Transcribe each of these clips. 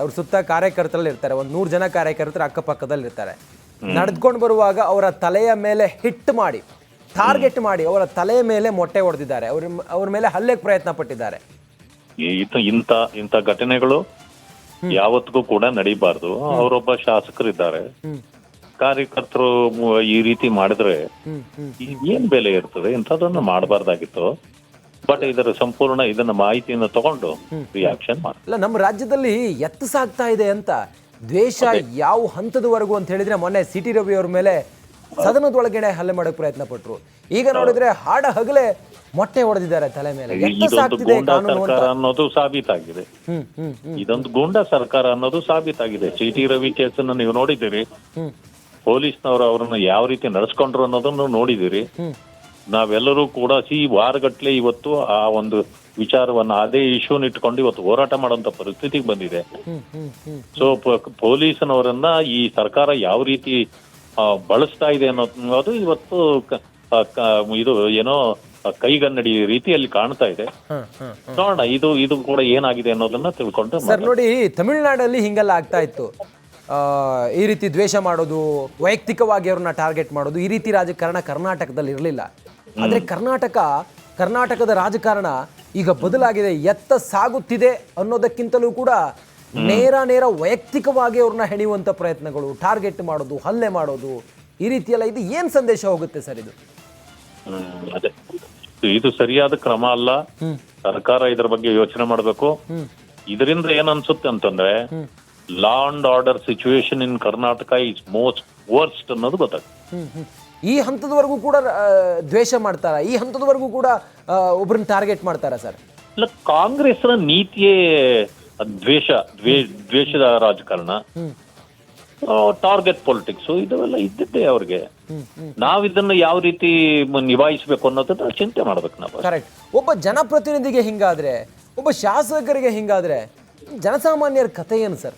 ಅವ್ರ ಸುತ್ತ ಕಾರ್ಯಕರ್ತರಲ್ಲಿ ಇರ್ತಾರೆ. ಒಂದ್ ನೂರು ಜನ ಕಾರ್ಯಕರ್ತರು ಅಕ್ಕಪಕ್ಕದಲ್ಲಿ ಇರ್ತಾರೆ ನಡೆದುಕೊಂಡು ಬರುವಾಗ ಅವರ ತಲೆಯ ಮೇಲೆ ಹಿಟ್ ಮಾಡಿ ಟಾರ್ಗೆಟ್ ಮಾಡಿ ಅವರ ತಲೆಯ ಮೇಲೆ ಮೊಟ್ಟೆ ಹೊಡೆದಿದ್ದಾರೆ ಅವ್ರ ಅವ್ರ ಮೇಲೆ ಹಲ್ಲೆಗೆ ಪ್ರಯತ್ನ ಪಟ್ಟಿದ್ದಾರೆ. ಇಂತ ಇಂತ ಘಟನೆಗಳು ಯಾವತ್ತಿಗೂ ಕೂಡ ನಡೀಬಾರ್ದು. ಅವರೊಬ್ಬ ಶಾಸಕರಿದ್ದಾರೆ. ಕಾರ್ಯಕರ್ತರು ಈ ರೀತಿ ಮಾಡಿದ್ರೆ ಏನ್ ಬೆಲೆ ಇರ್ತದೆ? ಇಂಥದನ್ನ ಮಾಡಬಾರ್ದಾಗಿತ್ತು. ಬಟ್ ಇದರ ಸಂಪೂರ್ಣ ಇದನ್ನ ಮಾಹಿತಿಯನ್ನು ತಗೊಂಡು ರಿಯಾಕ್ಷನ್ ಇಲ್ಲ ನಮ್ಮ ರಾಜ್ಯದಲ್ಲಿ ಎತ್ತಸಾಗ್ತಾ ಇದೆ ಅಂತ ದ್ವೇಷ ಯಾವ ಹಂತದವರೆಗೂ ಅಂತ ಹೇಳಿದ್ರೆ ಮೊನ್ನೆ ಸಿ ಟಿ ರವಿ ಅವರ ಮೇಲೆ ಸದನದೊಳಗಡೆ ಹಲ್ಲೆ ಮಾಡಕ್ ಪ್ರಯತ್ನ ಪಟ್ರು. ಈಗ ನೋಡಿದ್ರೆ ಹಾಡ ಹಗಲೇ ಮೊಟ್ಟೆ ಹೊಡೆದಿದ್ದಾರೆ ತಲೆ ಮೇಲೆ. ಇದೊಂದು ಗೂಂಡಾ ಸರ್ಕಾರ ಅನ್ನೋದು ಸಾಬೀತಾಗಿದೆ. ಇದೊಂದು ಗೂಂಡಾ ಸರ್ಕಾರ ಅನ್ನೋದು ಸಾಬೀತಾಗಿದೆ. ಸಿ ಟಿ ರವಿ ಕೇಸನ್ನ ನೀವು ನೋಡಿದ್ದೀರಿ. ಪೊಲೀಸ್ನವರು ಅವರನ್ನು ಯಾವ ರೀತಿ ನಡೆಸ್ಕೊಂಡ್ರು ಅನ್ನೋದನ್ನು ನೋಡಿದಿರಿ ನಾವೆಲ್ಲರೂ ಕೂಡ ಸಿ ವಾರಗಟ್ಟಲೆ ಇವತ್ತು ಆ ಒಂದು ವಿಚಾರವನ್ನ ಅದೇ ಇಶ್ಯೂನ ಇಟ್ಕೊಂಡು ಇವತ್ತು ಹೋರಾಟ ಮಾಡುವಂತ ಪರಿಸ್ಥಿತಿಗೆ ಬಂದಿದೆ. ಸೊ ಪೊಲೀಸನವರನ್ನ ಈ ಸರ್ಕಾರ ಯಾವ ರೀತಿ ಬಳಸ್ತಾ ಇದೆ ಅನ್ನೋದು ಇವತ್ತು ಇದು ಏನೋ ಕೈಗನ್ನಡಿ ರೀತಿಯಲ್ಲಿ ಕಾಣ್ತಾ ಇದೆ. ನೋಡೋಣ ಇದು ಇದು ಕೂಡ ಏನಾಗಿದೆ ಅನ್ನೋದನ್ನ ತಿಳ್ಕೊಂಡು ಸರ್ ನೋಡಿ ತಮಿಳುನಾಡಲ್ಲಿ ಹಿಂಗೆಲ್ಲ ಆಗ್ತಾ ಇತ್ತು. ಆ, ಈ ರೀತಿ ದ್ವೇಷ ಮಾಡೋದು ವೈಯಕ್ತಿಕವಾಗಿ ಅವ್ರನ್ನ ಟಾರ್ಗೆಟ್ ಮಾಡೋದು ಈ ರೀತಿ ರಾಜಕಾರಣ ಕರ್ನಾಟಕದಲ್ಲಿ ಇರಲಿಲ್ಲ ಆದರೆ ಕರ್ನಾಟಕ ಕರ್ನಾಟಕದ ರಾಜಕಾರಣ ಈಗ ಬದಲಾಗಿದೆ ಎತ್ತ ಸಾಗುತ್ತಿದೆ ಅನ್ನೋದಕ್ಕಿಂತಲೂ ಕೂಡ ನೇರ ನೇರ ವೈಯಕ್ತಿಕವಾಗಿ ಅವ್ರನ್ನ ಹೆಣೆಯುವಂಥ ಪ್ರಯತ್ನಗಳು ಟಾರ್ಗೆಟ್ ಮಾಡೋದು ಹಲ್ಲೆ ಮಾಡೋದು ಈ ರೀತಿಯೆಲ್ಲ ಇದು ಏನು ಸಂದೇಶ ಹೋಗುತ್ತೆ ಸರ್ ಇದು? ಅದೇ. ಇದು ಸರಿಯಾದ ಕ್ರಮ ಅಲ್ಲ. ಸರ್ಕಾರ ಇದರ ಬಗ್ಗೆ ಯೋಚನೆ ಮಾಡಬೇಕು. ಇದರಿಂದ ಏನ್ ಅನ್ಸುತ್ತೆ ಅಂತಂದ್ರೆ law and order situation in Karnataka is most worst ಅನ್ನೋದು ಗೊತ್ತಾಗ್ತದೆ. ಈ ಹಂತದವರೆಗೂ ಕೂಡ ದ್ವೇಷ ಮಾಡ್ತಾರ? ಈ ಹಂತದವರೆಗೂ ಕೂಡ ಒಬ್ಬರನ್ನ ಟಾರ್ಗೆಟ್ ಮಾಡ್ತಾರ ಸರ್? ಇಲ್ಲ ಕಾಂಗ್ರೆಸ್ನ ನೀತಿಯೇ ದ್ವೇಷ ದ್ವೇ- ದ್ವೇಷದ ರಾಜಕಾರಣ. ಟಾರ್ಗೆಟ್ ಪೊಲಿಟಿಕ್ಸ್ ಇದೆಲ್ಲ ಇದ್ದಿದ್ದೆ ಅವ್ರಿಗೆ. ನಾವ್ ಇದನ್ನ ಯಾವ ರೀತಿ ನಿಭಾಯಿಸಬೇಕು ನಿಭಾಯಿಸ್ಬೇಕು ಅನ್ನೋದನ್ನ ಚಿಂತೆ ಮಾಡ್ಬೇಕು ನಾವು. ಕರೆಕ್ಟ್ ಒಬ್ಬ ಜನಪ್ರತಿನಿಧಿಗೆ ಹಿಂಗಾದ್ರೆ ಒಬ್ಬ ಶಾಸಕರಿಗೆ ಹಿಂಗಾದ್ರೆ ಜನಸಾಮಾನ್ಯರ ಕಥೆ ಏನು ಸರ್?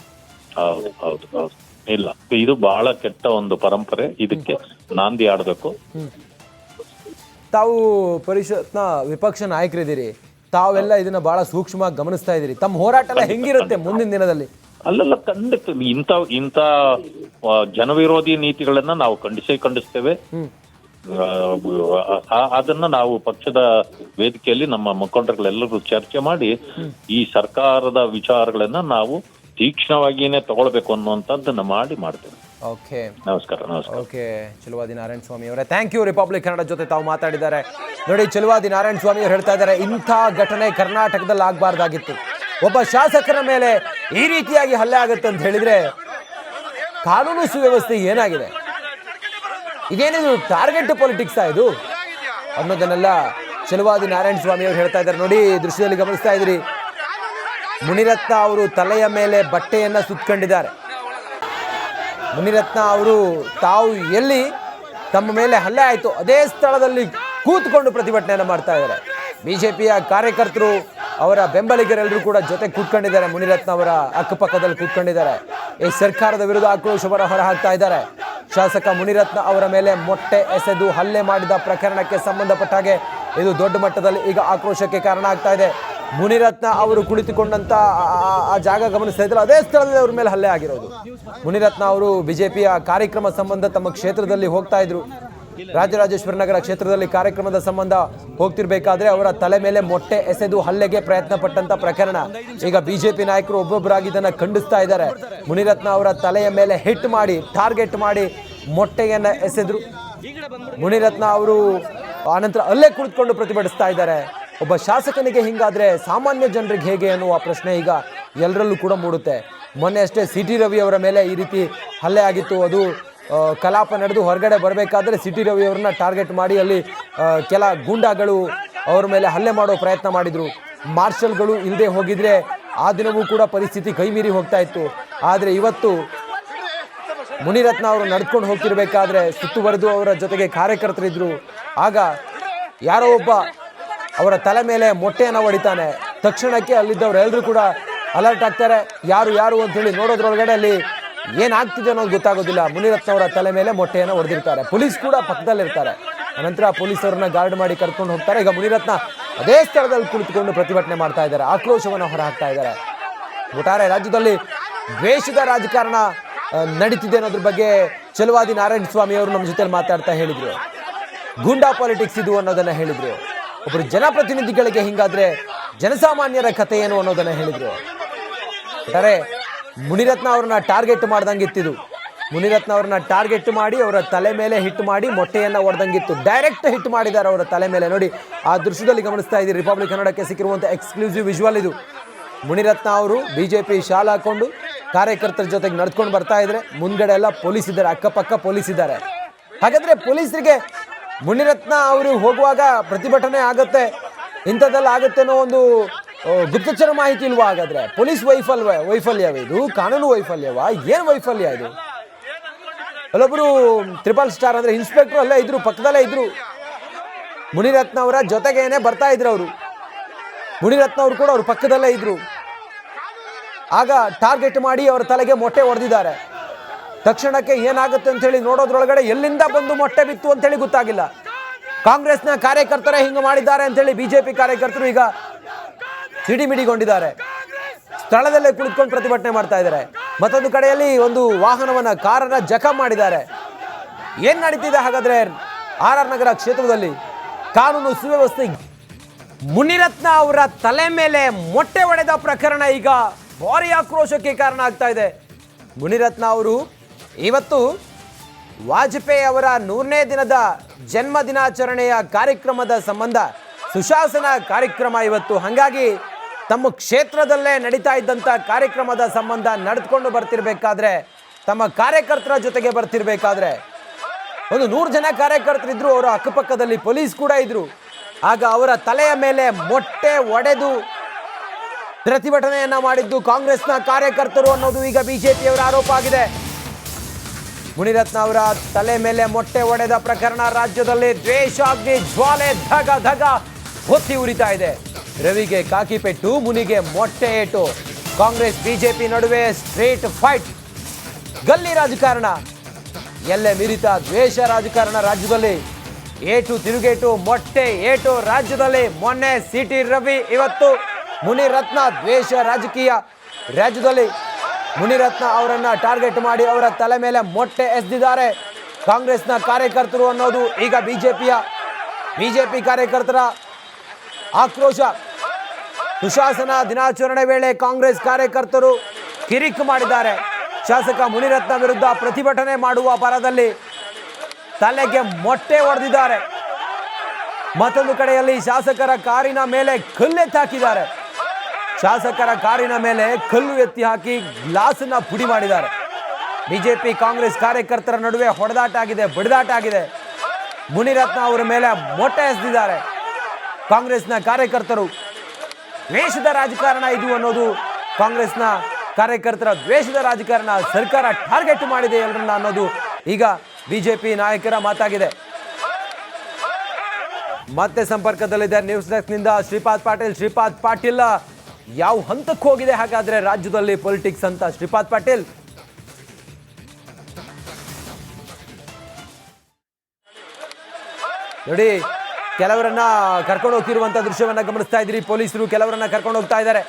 ಹೌದು ಹೌದು ಹೌದು. ಇಲ್ಲ. ಇದು ಬಹಳ ಕೆಟ್ಟ ಒಂದು ಪರಂಪರೆ. ಇದಕ್ಕೆ ನಾಂದಿ ಆಡಬೇಕು ತಾವು ಪರಿಷತ್ನ ವಿಪಕ್ಷ ನಾಯಕರಿದ್ದೀರಿ. ತಾವೆಲ್ಲ ಇದನ್ನ ಬಹಳ ಸೂಕ್ಷ್ಮವಾಗಿ ಗಮನಿಸ್ತಾ ಇದ್ದೀರಿ. ತಮ್ಮ ಹೋರಾಟ ಎಲ್ಲ ಹೆಂಗಿರುತ್ತೆ ಮುಂದಿನ ದಿನದಲ್ಲಿ? ಅಲ್ಲೆಲ್ಲ ಖಂಡಿತ. ಇಂಥ ಇಂಥ ಜನವಿರೋಧಿ ನೀತಿಗಳನ್ನ ನಾವು ಖಂಡಿಸೇ ಖಂಡಿಸ್ತೇವೆ. ಅದನ್ನ ನಾವು ಪಕ್ಷದ ವೇದಿಕೆಯಲ್ಲಿ ನಮ್ಮ ಮುಖಂಡರುಗಳೆಲ್ಲರೂ ಚರ್ಚೆ ಮಾಡಿ ಈ ಸರ್ಕಾರದ ವಿಚಾರಗಳನ್ನ ನಾವು ತೀಕ್ಷ್ಣವಾಗಿಯೇ ತಗೊಳ್ಬೇಕು ಅನ್ನುವಂಥದ್ದನ್ನ ಮಾಡಿ ಮಾಡ್ತೇವೆ ಓಕೆ ನಮಸ್ಕಾರ ನಮಸ್ಕಾರ. ಓಕೆ ಚಲುವಾದಿ ನಾರಾಯಣ ಸ್ವಾಮಿ ಅವರೇ ಥ್ಯಾಂಕ್ ಯು ರಿಪಬ್ಲಿಕ್ ಕನ್ನಡ ಜೊತೆ ತಾವು ಮಾತಾಡಿದ್ದಾರೆ. ನೋಡಿ ಚಲುವಾದಿ ನಾರಾಯಣ ಸ್ವಾಮಿ ಅವರು ಹೇಳ್ತಾ ಇದ್ದಾರೆ ಇಂಥ ಘಟನೆ ಕರ್ನಾಟಕದಲ್ಲಿ ಆಗಬಾರ್ದಾಗಿತ್ತು. ಒಬ್ಬ ಶಾಸಕರ ಮೇಲೆ ಈ ರೀತಿಯಾಗಿ ಹಲ್ಲೆ ಆಗುತ್ತೆ ಅಂತ ಹೇಳಿದ್ರೆ ಕಾನೂನು ಸುವ್ಯವಸ್ಥೆ ಏನಾಗಿದೆ? ಇದೇನಿದು ಟಾರ್ಗೆಟ್ ಪೊಲಿಟಿಕ್ಸ್ ಇದು? ಅನ್ನೋದನ್ನೆಲ್ಲ ಚಲುವಾದಿ ನಾರಾಯಣ ಸ್ವಾಮಿ ಅವರು ಹೇಳ್ತಾ ಇದ್ದಾರೆ. ನೋಡಿ ದೃಶ್ಯದಲ್ಲಿ ಗಮನಿಸ್ತಾ ಇದ್ದೀರಿ. ಮುನಿರತ್ನ ಅವರು ತಲೆಯ ಮೇಲೆ ಬಟ್ಟೆಯನ್ನು ಸುತ್ಕೊಂಡಿದ್ದಾರೆ. ಮುನಿರತ್ನ ಅವರು ತಾವು ಎಲ್ಲಿ ತಮ್ಮ ಮೇಲೆ ಹಲ್ಲೆ ಆಯಿತು ಅದೇ ಸ್ಥಳದಲ್ಲಿ ಕೂತ್ಕೊಂಡು ಪ್ರತಿಭಟನೆಯನ್ನು ಮಾಡ್ತಾ ಇದ್ದಾರೆ. ಪಿಯ ಕಾರ್ಯಕರ್ತರು ಅವರ ಬೆಂಬಲಿಗರೆಲ್ಲರೂ ಕೂಡ ಜೊತೆ ಕೂತ್ಕೊಂಡಿದ್ದಾರೆ. ಮುನಿರತ್ನ ಅವರ ಅಕ್ಕಪಕ್ಕದಲ್ಲಿ ಕೂತ್ಕೊಂಡಿದ್ದಾರೆ. ಈ ಸರ್ಕಾರದ ವಿರುದ್ಧ ಆಕ್ರೋಶವನ್ನು ಹೊರಹಾಕ್ತಾ ಇದ್ದಾರೆ. ಶಾಸಕ ಮುನಿರತ್ನ ಅವರ ಮೇಲೆ ಮೊಟ್ಟೆ ಎಸೆದು ಹಲ್ಲೆ ಮಾಡಿದ ಪ್ರಕರಣಕ್ಕೆ ಸಂಬಂಧಪಟ್ಟ ಹಾಗೆ ಇದು ದೊಡ್ಡ ಮಟ್ಟದಲ್ಲಿ ಈಗ ಆಕ್ರೋಶಕ್ಕೆ ಕಾರಣ ಆಗ್ತಾ ಇದೆ. ಮುನಿರತ್ನ ಅವರು ಆ- ಆ ಜಾಗ ಗಮನಿಸ್ತಾ ಇದ್ರು ಅದೇ ಸ್ಥಳದಲ್ಲಿ ಅವ್ರ ಮೇಲೆ ಹಲ್ಲೆ ಆಗಿರೋದು. ಮುನಿರತ್ನ ಅವರು ಬಿಜೆಪಿಯ ಕಾರ್ಯಕ್ರಮ ಸಂಬಂಧ ತಮ್ಮ ಕ್ಷೇತ್ರದಲ್ಲಿ ಹೋಗ್ತಾ ಇದ್ರು. ರಾಜರಾಜೇಶ್ವರ ನಗರ ಕ್ಷೇತ್ರದಲ್ಲಿ ಕಾರ್ಯಕ್ರಮದ ಸಂಬಂಧ ಹೋಗ್ತಿರ್ಬೇಕಾದ್ರೆ ಅವರ ತಲೆ ಮೇಲೆ ಮೊಟ್ಟೆ ಎಸೆದು ಹಲ್ಲೆಗೆ ಪ್ರಯತ್ನ ಪಟ್ಟಂತ ಪ್ರಕರಣ. ಈಗ ಬಿಜೆಪಿ ನಾಯಕರು ಒಬ್ಬೊಬ್ಬರಾಗಿ ಇದನ್ನ ಖಂಡಿಸ್ತಾ ಇದ್ದಾರೆ. ಮುನಿರತ್ನ ಅವರ ತಲೆಯ ಮೇಲೆ ಹಿಟ್ ಮಾಡಿ, ಟಾರ್ಗೆಟ್ ಮಾಡಿ ಮೊಟ್ಟೆಯನ್ನ ಎಸೆದ್ರು. ಮುನಿರತ್ನ ಅವರು ಆನಂತರ ಅಲ್ಲೇ ಕುಳಿತುಕೊಂಡು ಪ್ರತಿಭಟಿಸ್ತಾ ಇದ್ದಾರೆ. ಒಬ್ಬ ಶಾಸಕನಿಗೆ ಹಿಂಗಾದ್ರೆ ಸಾಮಾನ್ಯ ಜನರಿಗೆ ಹೇಗೆ ಅನ್ನುವ ಪ್ರಶ್ನೆ ಈಗ ಎಲ್ಲರಲ್ಲೂ ಕೂಡ ಮೂಡುತ್ತೆ. ಮೊನ್ನೆ ಅಷ್ಟೇ ಸಿ ಟಿ ರವಿ ಅವರ ಮೇಲೆ ಈ ರೀತಿ ಹಲ್ಲೆ ಆಗಿತ್ತು. ಅದು ಕಲಾಪ ನಡೆದು ಹೊರಗಡೆ ಬರಬೇಕಾದ್ರೆ ಸಿ ಟಿ ರವಿ ಅವರನ್ನ ಟಾರ್ಗೆಟ್ ಮಾಡಿ ಅಲ್ಲಿ ಕೆಲ ಗೂಂಡಾಗಳು ಅವರ ಮೇಲೆ ಹಲ್ಲೆ ಮಾಡೋ ಪ್ರಯತ್ನ ಮಾಡಿದ್ರು. ಮಾರ್ಷಲ್ಗಳು ಇಲ್ಲದೆ ಹೋಗಿದ್ರೆ ಆ ದಿನವೂ ಕೂಡ ಪರಿಸ್ಥಿತಿ ಕೈಮೀರಿ ಹೋಗ್ತಾ ಇತ್ತು. ಆದರೆ ಇವತ್ತು ಮುನಿರತ್ನ ಅವರು ನಡ್ಕೊಂಡು ಹೋಗ್ತಿರ್ಬೇಕಾದ್ರೆ ಸುತ್ತುವರೆದು ಅವರ ಜೊತೆಗೆ ಕಾರ್ಯಕರ್ತರಿದ್ರು. ಆಗ ಯಾರೋ ಒಬ್ಬ ಅವರ ತಲೆ ಮೇಲೆ ಮೊಟ್ಟೆಯನ್ನು ಹೊಡಿತಾನೆ. ತಕ್ಷಣಕ್ಕೆ ಅಲ್ಲಿದ್ದವರೆಲ್ಲರೂ ಕೂಡ ಅಲರ್ಟ್ ಆಗ್ತಾರೆ. ಯಾರು ಯಾರು ಅಂತ ಹೇಳಿ ನೋಡೋದ್ರೊಳಗಡೆ ಅಲ್ಲಿ ಏನಾಗ್ತಿದೆ ಅನ್ನೋದು ಗೊತ್ತಾಗೋದಿಲ್ಲ. ಮುನಿರತ್ನ ಅವರ ತಲೆ ಮೇಲೆ ಮೊಟ್ಟೆಯನ್ನು ಹೊಡೆದಿರ್ತಾರೆ. ಪೊಲೀಸ್ ಕೂಡ ಪಕ್ಕದಲ್ಲಿರ್ತಾರೆ. ಅನಂತರ ಪೊಲೀಸರನ್ನ ಗಾರ್ಡ್ ಮಾಡಿ ಕರ್ಕೊಂಡು ಹೋಗ್ತಾರೆ. ಈಗ ಮುನಿರತ್ನ ಅದೇ ಸ್ಥಳದಲ್ಲಿ ಕುಳಿತುಕೊಂಡು ಪ್ರತಿಭಟನೆ ಮಾಡ್ತಾ ಇದ್ದಾರೆ. ಆಕ್ರೋಶವನ್ನು ಹೊರಹಾಕ್ತಾ ಇದ್ದಾರೆ. ಒಟ್ಟಾರೆ ರಾಜ್ಯದಲ್ಲಿ ದ್ವೇಷದ ರಾಜಕಾರಣ ನಡೀತಿದೆ ಅನ್ನೋದ್ರ ಬಗ್ಗೆ ಚಲುವಾದಿ ನಾರಾಯಣ ಸ್ವಾಮಿ ಅವರು ನಮ್ಮ ಜೊತೆಲಿ ಮಾತಾಡ್ತಾ ಹೇಳಿದರು. ಗೂಂಡಾ ಪಾಲಿಟಿಕ್ಸ್ ಇದು ಅನ್ನೋದನ್ನು ಹೇಳಿದ್ರು. ಒಬ್ಬರು ಜನಪ್ರತಿನಿಧಿಗಳಿಗೆ ಹಿಂಗಾದ್ರೆ ಜನಸಾಮಾನ್ಯರ ಕಥೆ ಏನು ಅನ್ನೋದನ್ನ ಹೇಳಿದ್ರು. ಒಟ್ಟಾರೆ ಮುನಿರತ್ನ ಅವ್ರನ್ನ ಟಾರ್ಗೆಟ್ ಮಾಡ್ದಂಗಿತ್ತಿದು. ಮುನಿರತ್ನ ಅವ್ರನ್ನ ಟಾರ್ಗೆಟ್ ಮಾಡಿ ಅವರ ತಲೆ ಮೇಲೆ ಹಿಟ್ ಮಾಡಿ ಮೊಟ್ಟೆಯನ್ನ ಹೊಡೆದಂಗಿತ್ತು ಡೈರೆಕ್ಟ್ ಹಿಟ್ ಮಾಡಿದ್ದಾರೆ ಅವರ ತಲೆ ಮೇಲೆ. ನೋಡಿ, ಆ ದೃಶ್ಯದಲ್ಲಿ ಗಮನಿಸ್ತಾ ಇದ್ದೀರಿ ರಿಪಬ್ಲಿಕ್ ಕನ್ನಡಕ್ಕೆ ಸಿಕ್ಕಿರುವಂಥ ಎಕ್ಸ್ಕ್ಲೂಸಿವ್ ವಿಜುವಲ್ ಇದು. ಮುನಿರತ್ನ ಅವರು ಬಿಜೆಪಿ ಶಾಲ್ ಹಾಕೊಂಡು ಕಾರ್ಯಕರ್ತರ ಜೊತೆಗೆ ನಡ್ಕೊಂಡು ಬರ್ತಾ ಇದ್ರೆ, ಮುಂದ್ಗಡೆ ಎಲ್ಲ ಪೊಲೀಸ್ ಇದ್ದಾರೆ, ಅಕ್ಕಪಕ್ಕ ಪೊಲೀಸ್ ಇದ್ದಾರೆ. ಹಾಗಾದ್ರೆ ಪೊಲೀಸರಿಗೆ ಮುನಿರತ್ನ ಅವರು ಹೋಗುವಾಗ ಪ್ರತಿಭಟನೆ ಆಗುತ್ತೆ. ಇಂಥದ್ದೆಲ್ಲ ಆಗುತ್ತೆ ಅನ್ನೋ ಒಂದು ಗುಪ್ತಚರ ಮಾಹಿತಿ ಇಲ್ವಾ ಹಾಗಾದ್ರೆ? ಪೊಲೀಸ್ ವೈಫಲ್ಯ ವೈಫಲ್ಯವೇ ಇದು? ಕಾನೂನು ವೈಫಲ್ಯವಾ? ಏನು ವೈಫಲ್ಯ ಇದು? ಅಲ್ಲೊಬ್ರು ತ್ರಿಪಲ್ ಸ್ಟಾರ್ ಅಂದ್ರೆ ಇನ್ಸ್ಪೆಕ್ಟರ್ ಅಲ್ಲೇ ಇದ್ರು, ಪಕ್ಕದಲ್ಲೇ ಇದ್ರು. ಮುನಿರತ್ನ ಅವರ ಜೊತೆಗೇನೆ ಬರ್ತಾ ಇದ್ರು ಅವರು. ಮುನಿರತ್ನ ಅವರು ಕೂಡ ಅವ್ರ ಪಕ್ಕದಲ್ಲೇ ಇದ್ರು. ಆಗ ಟಾರ್ಗೆಟ್ ಮಾಡಿ ಅವರ ತಲೆಗೆ ಮೊಟ್ಟೆ ಹೊಡೆದಿದ್ದಾರೆ ತಕ್ಷಣಕ್ಕೆ ಏನಾಗುತ್ತೆ ಅಂತ ಹೇಳಿ ನೋಡೋದ್ರೊಳಗಡೆ ಎಲ್ಲಿಂದ ಬಂದು ಮೊಟ್ಟೆ ಬಿತ್ತು ಅಂತ ಹೇಳಿ ಗೊತ್ತಾಗಿಲ್ಲ. ಕಾಂಗ್ರೆಸ್ನ ಕಾರ್ಯಕರ್ತರೇ ಹಿಂಗೆ ಮಾಡಿದ್ದಾರೆ ಅಂತ ಹೇಳಿ ಬಿಜೆಪಿ ಕಾರ್ಯಕರ್ತರು ಈಗ ಸಿಡಿಮಿಡಿಗೊಂಡಿದ್ದಾರೆ ಸ್ಥಳದಲ್ಲೇ ಕುಳಿತುಕೊಂಡು ಪ್ರತಿಭಟನೆ ಮಾಡ್ತಾ ಇದ್ದಾರೆ. ಮತ್ತೊಂದು ಕಡೆಯಲ್ಲಿ ಒಂದು ವಾಹನವನ್ನ ಕಾರನ್ನ ಜಖಂ ಮಾಡಿದ್ದಾರೆ. ಏನು ನಡೀತಿದೆ ಹಾಗಾದ್ರೆ ಆರ್ ಆರ್ ನಗರ ಕ್ಷೇತ್ರದಲ್ಲಿ? ಕಾನೂನು ಸುವ್ಯವಸ್ಥೆ ಮುನಿರತ್ನ ಅವರ ತಲೆ ಮೇಲೆ ಮೊಟ್ಟೆ ಒಡೆದ ಪ್ರಕರಣ ಈಗ ಭಾರಿ ಆಕ್ರೋಶಕ್ಕೆ ಕಾರಣ ಆಗ್ತಾ ಇದೆ. ಮುನಿರತ್ನ ಅವರು ಇವತ್ತು ವಾಜಪೇಯಿ ಅವರ ನೂರನೇ ದಿನದ ಜನ್ಮ ದಿನಾಚರಣೆಯ ಕಾರ್ಯಕ್ರಮದ ಸಂಬಂಧ, ಸುಶಾಸನ ಕಾರ್ಯಕ್ರಮ ಇವತ್ತು. ಹಾಗಾಗಿ ತಮ್ಮ ಕ್ಷೇತ್ರದಲ್ಲೇ ನಡೀತಾ ಇದ್ದಂಥ ಕಾರ್ಯಕ್ರಮದ ಸಂಬಂಧ ನಡೆದುಕೊಂಡು ಬರ್ತಿರ್ಬೇಕಾದ್ರೆ, ತಮ್ಮ ಕಾರ್ಯಕರ್ತರ ಜೊತೆಗೆ ಬರ್ತಿರ್ಬೇಕಾದ್ರೆ, ಒಂದು ನೂರು ಜನ ಕಾರ್ಯಕರ್ತರಿದ್ದರು ಅವರ ಅಕ್ಕಪಕ್ಕದಲ್ಲಿ ಪೊಲೀಸ್ ಕೂಡ ಇದ್ದರು ಆಗ ಅವರ ತಲೆಯ ಮೇಲೆ ಮೊಟ್ಟೆ ಒಡೆದು ಪ್ರತಿಭಟನೆಯನ್ನು ಮಾಡಿದ್ದು ಕಾಂಗ್ರೆಸ್ನ ಕಾರ್ಯಕರ್ತರು ಅನ್ನೋದು ಈಗ ಬಿಜೆಪಿಯವರ ಆರೋಪ ಆಗಿದೆ. ಮುನಿರತ್ನ ಅವರ ತಲೆ ಮೇಲೆ ಮೊಟ್ಟೆ ಒಡೆದ ಪ್ರಕರಣ ರಾಜ್ಯದಲ್ಲಿ ದ್ವೇಷಾಗ್ನಿ, ಜ್ವಾಲೆ, ಧಗ ಧಗ ಹೊತ್ತಿ ಉರಿತಾ ಇದೆ. ರವಿಗೆ ಕಾಕಿ ಪೆಟ್ಟು ಮುನಿಗೆ ಮೊಟ್ಟೆ ಏಟು. ಕಾಂಗ್ರೆಸ್, ಬಿಜೆಪಿ ನಡುವೆ ಸ್ಟ್ರೇಟ್ ಫೈಟ್. ಗಲ್ಲಿ ರಾಜಕಾರಣ. ಎಲ್ಲೆ ಮಿರಿತ ದ್ವೇಷ ರಾಜಕಾರಣ ರಾಜ್ಯದಲ್ಲಿ. ಏಟು ತಿರುಗೇಟು, ಮೊಟ್ಟೆ ಏಟು ರಾಜ್ಯದಲ್ಲಿ. ಮೊನ್ನೆ ಸಿಟಿ ರವಿ, ಇವತ್ತು ಮುನಿರತ್ನ ದ್ವೇಷ ರಾಜಕೀಯ ರಾಜ್ಯದಲ್ಲಿ ಮುನಿರತ್ನ ಅವರನ್ನ ಟಾರ್ಗೆಟ್ ಮಾಡಿ ಅವರ ತಲೆ ಮೇಲೆ ಮೊಟ್ಟೆ ಎಸೆದಿದ್ದಾರೆ. ಕಾಂಗ್ರೆಸ್ನ ಕಾರ್ಯಕರ್ತರು ಅನ್ನೋದು ಈಗ ಬಿಜೆಪಿಯ, ಬಿಜೆಪಿ ಕಾರ್ಯಕರ್ತರ ಆಕ್ರೋಶ. ಸುಶಾಸನ ದಿನಾಚರಣೆ ವೇಳೆ ಕಾಂಗ್ರೆಸ್ ಕಾರ್ಯಕರ್ತರು ಕಿರಿಕ್ ಮಾಡಿದ್ದಾರೆ. ಶಾಸಕ ಮುನಿರತ್ನ ವಿರುದ್ಧ ಪ್ರತಿಭಟನೆ ಮಾಡುವ ಪರದಲ್ಲಿ ತಲೆಗೆ ಮೊಟ್ಟೆ ಹೊಡೆದಿದ್ದಾರೆ ಮತ್ತೊಂದು ಕಡೆಯಲ್ಲಿ ಶಾಸಕರ ಕಾರಿನ ಮೇಲೆ ಕಲ್ಲೆತ್ತಿ ಹಾಕಿದ್ದಾರೆ ಶಾಸಕರ ಕಾರಿನ ಮೇಲೆ ಕಲ್ಲು ಎತ್ತಿ ಹಾಕಿ ಗ್ಲಾಸನ್ನ ಪುಡಿ ಮಾಡಿದ್ದಾರೆ. ಬಿಜೆಪಿ ಕಾಂಗ್ರೆಸ್ ಕಾರ್ಯಕರ್ತರ ನಡುವೆ ಹೊಡೆದಾಟ ಆಗಿದೆ, ಬಡಿದಾಟ ಆಗಿದೆ. ಮುನಿರತ್ನ ಅವರ ಮೇಲೆ ಮೊಟ್ಟೆ ಎಸೆದಿದ್ದಾರೆ. ಕಾಂಗ್ರೆಸ್ನ ಕಾರ್ಯಕರ್ತರು, ದ್ವೇಷದ ರಾಜಕಾರಣ ಇದು ಅನ್ನೋದು ಕಾಂಗ್ರೆಸ್ನ ಕಾರ್ಯಕರ್ತರ ದ್ವೇಷದ ರಾಜಕಾರಣ, ಸರ್ಕಾರ ಟಾರ್ಗೆಟ್ ಮಾಡಿದೆ ಎಲ್ಲರನ್ನ ಅನ್ನೋದು ಈಗ ಬಿಜೆಪಿ ನಾಯಕರ ಮಾತಾಗಿದೆ. ಮತ್ತೆ ಸಂಪರ್ಕದಲ್ಲಿದೆ ನ್ಯೂಸ್ ಡೆಸ್ಕ್ನಿಂದ ಶ್ರೀಪಾದ್ ಪಾಟೀಲ್ ಶ್ರೀಪಾದ್ ಪಾಟೀಲ್. ಯಾವ ಹಂತಕ್ಕೆ ಹೋಗಿದೆ ಹಾಗಾದ್ರೆ ರಾಜ್ಯದಲ್ಲಿ ಪೊಲಿಟಿಕ್ಸ್ ಅಂತ ಶ್ರೀಪಾದ್ ಪಾಟೀಲ್. ನೋಡಿ, ಕೆಲವರನ್ನ ಕರ್ಕೊಂಡು ಹೋಗ್ತಿರುವಂತ ದೃಶ್ಯವನ್ನ ಗಮನಿಸ್ತಾ ಇದ್ರಿ ಪೊಲೀಸರು ಕೆಲವರನ್ನ ಕರ್ಕೊಂಡು ಹೋಗ್ತಾ ಇದ್ದಾರೆ.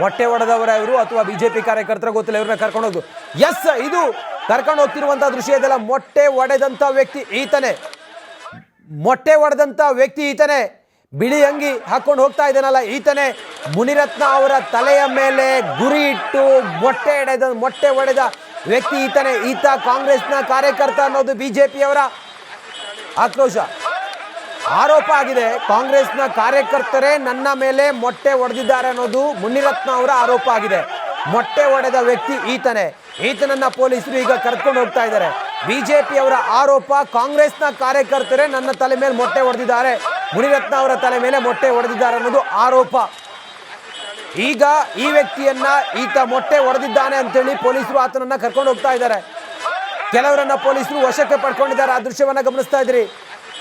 ಮೊಟ್ಟೆ ಹೊಡೆದವರ ಇವರು ಅಥವಾ ಬಿಜೆಪಿ ಕಾರ್ಯಕರ್ತರ ಗೊತ್ತಿಲ್ಲ, ಇವ್ರನ್ನ ಕರ್ಕೊಂಡು ಹೋಗು. ಎಸ್ ಇದು ಕರ್ಕೊಂಡು ಹೋಗ್ತಿರುವಂತ ದೃಶ್ಯ ಇದೆಲ್ಲ. ಮೊಟ್ಟೆ ಒಡೆದಂತ ವ್ಯಕ್ತಿ ಈತನೇ. ಮೊಟ್ಟೆ ಒಡೆದಂತ ವ್ಯಕ್ತಿ ಈತನೇ. ಬಿಳಿ ಅಂಗಿ ಹಾಕೊಂಡು ಹೋಗ್ತಾ ಇದ್ದಾನಲ್ಲ ಈತನೇ ಮುನಿರತ್ನ ಅವರ ತಲೆಯ ಮೇಲೆ ಗುರಿ ಇಟ್ಟು ಮೊಟ್ಟೆ ಎಡೆದ ಮೊಟ್ಟೆ ಒಡೆದ ವ್ಯಕ್ತಿ ಈತನೇ. ಈತ ಕಾಂಗ್ರೆಸ್ನ ಕಾರ್ಯಕರ್ತ ಅನ್ನೋದು ಬಿಜೆಪಿಯವರ ಆಕ್ರೋಶ. ಆರೋಪ ಆಗಿದೆ, ಕಾಂಗ್ರೆಸ್ನ ಕಾರ್ಯಕರ್ತರೇ ನನ್ನ ಮೇಲೆ ಮೊಟ್ಟೆ ಹೊಡೆದಿದ್ದಾರೆ ಅನ್ನೋದು ಮುನಿರತ್ನ ಅವರ ಆರೋಪ ಆಗಿದೆ. ಮೊಟ್ಟೆ ಹೊಡೆದ ವ್ಯಕ್ತಿ ಈತನೇ. ಈತನನ್ನ ಪೊಲೀಸರು ಈಗ ಕರ್ಕೊಂಡು ಹೋಗ್ತಾ ಇದ್ದಾರೆ. ಬಿಜೆಪಿ ಅವರ ಆರೋಪ ಕಾಂಗ್ರೆಸ್ನ ಕಾರ್ಯಕರ್ತರೇ ನನ್ನ ತಲೆ ಮೇಲೆ ಮೊಟ್ಟೆ ಹೊಡೆದಿದ್ದಾರೆ ಮುನಿರತ್ನ ಅವರ ತಲೆ ಮೇಲೆ ಮೊಟ್ಟೆ ಹೊಡೆದಿದ್ದಾರೆ ಅನ್ನೋದು ಆರೋಪ. ಈಗ ಈ ವ್ಯಕ್ತಿಯನ್ನ ಈತ ಮೊಟ್ಟೆ ಹೊಡೆದಿದ್ದಾನೆ ಅಂತೇಳಿ ಪೊಲೀಸರು ಆತನನ್ನ ಕರ್ಕೊಂಡು ಹೋಗ್ತಾ ಇದ್ದಾರೆ. ಕೆಲವರನ್ನ ಪೊಲೀಸರು ವಶಕ್ಕೆ ಪಡ್ಕೊಂಡಿದ್ದಾರೆ. ಆ ದೃಶ್ಯವನ್ನ ಗಮನಿಸ್ತಾ ಇದ್ರಿ